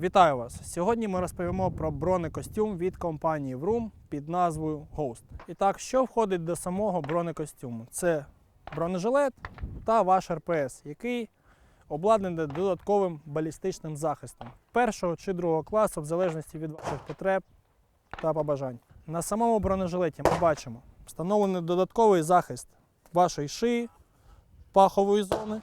Вітаю вас! Сьогодні ми розповімо про бронекостюм від компанії Vroom під назвою Ghost. І так, що входить до самого бронекостюму? Це бронежилет та ваш РПС, який обладнаний додатковим балістичним захистом першого чи другого класу, в залежності від ваших потреб та побажань. На самому бронежилеті ми бачимо встановлений додатковий захист вашої шиї, пахової зони,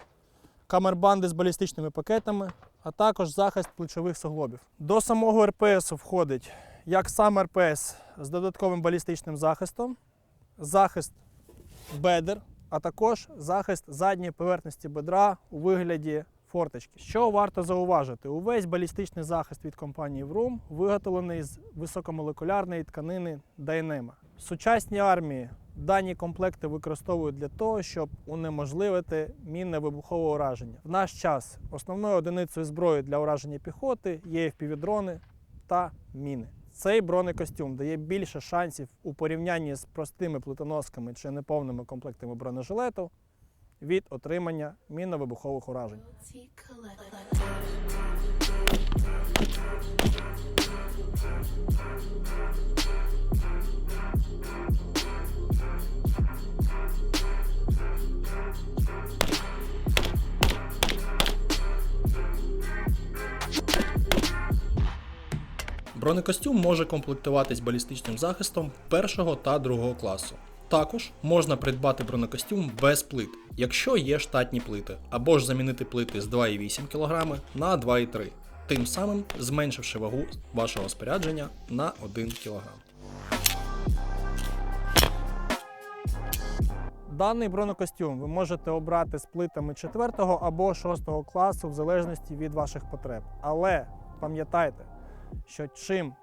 камербанди з балістичними пакетами, а також захист плечових суглобів. До самого РПС входить як сам РПС з додатковим балістичним захистом, захист бедер, а також захист задньої поверхності бедра у вигляді форточки. Що варто зауважити? Увесь балістичний захист від компанії Vroom виготовлений з високомолекулярної тканини Dyneema. В сучасній армії дані комплекти використовують для того, щоб унеможливити мінне вибухове ураження. В наш час основною одиницею зброї для ураження піхоти є FPV-дрони та міни. Цей бронекостюм дає більше шансів у порівнянні з простими плитоносками чи неповними комплектами бронежилету від отримання мінно-вибухових уражень. Бронекостюм може комплектуватись балістичним захистом першого та другого класу. Також можна придбати бронекостюм без плит, якщо є штатні плити, або ж замінити плити з 2,8 кг на 2,3 тим самим зменшивши вагу вашого спорядження на 1 кг. Даний бронекостюм ви можете обрати з плитами 4 або 6 класу в залежності від ваших потреб. Але пам'ятайте, що чим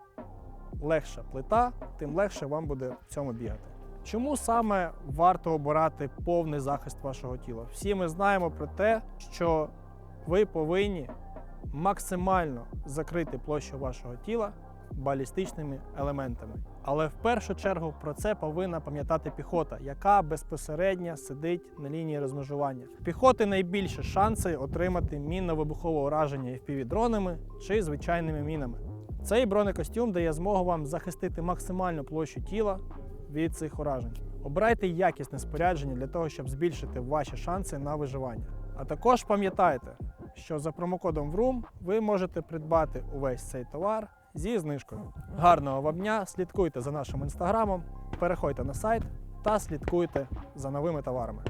легша плита, тим легше вам буде в цьому бігати. Чому саме варто обирати повний захист вашого тіла? Всі ми знаємо про те, що ви повинні максимально закрити площу вашого тіла балістичними елементами. Але в першу чергу про це повинна пам'ятати піхота, яка безпосередньо сидить на лінії розмежування. Піхоти найбільше шанси отримати мінно-вибухове ураження FPV-дронами чи звичайними мінами. Цей бронекостюм дає змогу вам захистити максимальну площу тіла від цих уражень. Обирайте якісне спорядження для того, щоб збільшити ваші шанси на виживання. А також пам'ятайте, що за промокодом VROOM ви можете придбати увесь цей товар зі знижкою. Гарного вам дня! Слідкуйте за нашим інстаграмом, переходьте на сайт та слідкуйте за новими товарами.